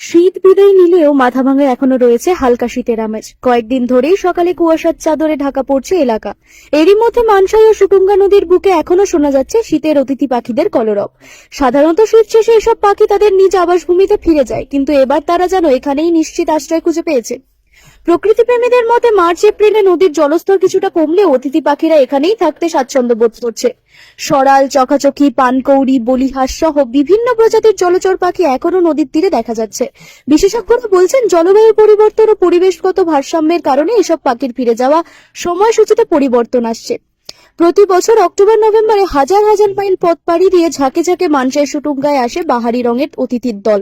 শীত বিদায় নিলেও মাথা ভাঙা এখনও রয়েছে হালকা শীতের আমেজ। কয়েকদিন ধরেই সকালে কুয়াশার চাদরে ঢাকা পড়ছে এলাকা। এরই মধ্যে মানসাই ও সুকুঙ্গা নদীর বুকে এখনও শোনা যাচ্ছে শীতের অতিথি পাখিদের কলরব। সাধারণত শীত শেষে এসব পাখি তাদের নিজ আবাসভূমিতে ফিরে যায়, কিন্তু এবার তারা যেন এখানেই নিশ্চিত আশ্রয় খুঁজে পেয়েছে। প্রকৃতি প্রেমীদের মতে মার্চ, এপ্রিলে নদীর জলস্তর কিছুটা কমলে অতিথি পাখিরা এখানেই থাকতে স্বাচ্ছন্দ্য বোধ করছে। সরাল, চকাচকি, পানকৌড়ি বলিহাঁস সহ বিভিন্ন প্রজাতির জলচর পাখি এখনও নদীর তীরে দেখা যাচ্ছে। বিশেষজ্ঞরা বলছেন, জলবায়ু পরিবর্তন ও পরিবেশগত ভারসাম্যের কারণে এসব পাখির ফিরে যাওয়া সময়সূচিতে পরিবর্তন আসছে। প্রতি বছর অক্টোবর, নভেম্বরে হাজার হাজার মাইল পথ পাড়ি দিয়ে ঝাঁকে ঝাঁকে মানসাই সুটুঙ্গায় আসে বাহারি রঙের অতিথির দল।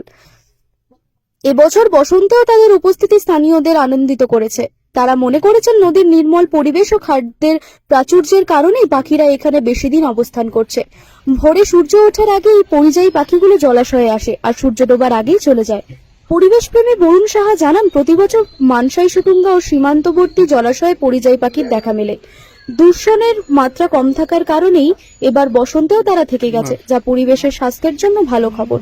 এবছর বসন্তেও তাদের উপস্থিতি স্থানীয়দের আনন্দিত করেছে। তারা মনে করেছেন নদীর নির্মল পরিবেশ ও খাদ্যের প্রাচুর্যের কারণেই পাখিরা এখানে বেশি দিন অবস্থান করছে। ভোরে সূর্য ওঠার আগে এই পরিযায়ী পাখিগুলো জলাশয়ে আসে আর সূর্য ডোবার আগেই চলে যায়। পরিবেশ প্রেমী বরুণ সাহা জানান প্রতি বছর মানসাই সুটুঙ্গা ও সীমান্তবর্তী জলাশয়ে পরিযায়ী পাখির দেখা মেলে। দূষণের মাত্রা কম থাকার কারণেই এবার বসন্তেও তারা থেকে গেছে, যা পরিবেশের স্বাস্থ্যের জন্য ভালো খবর।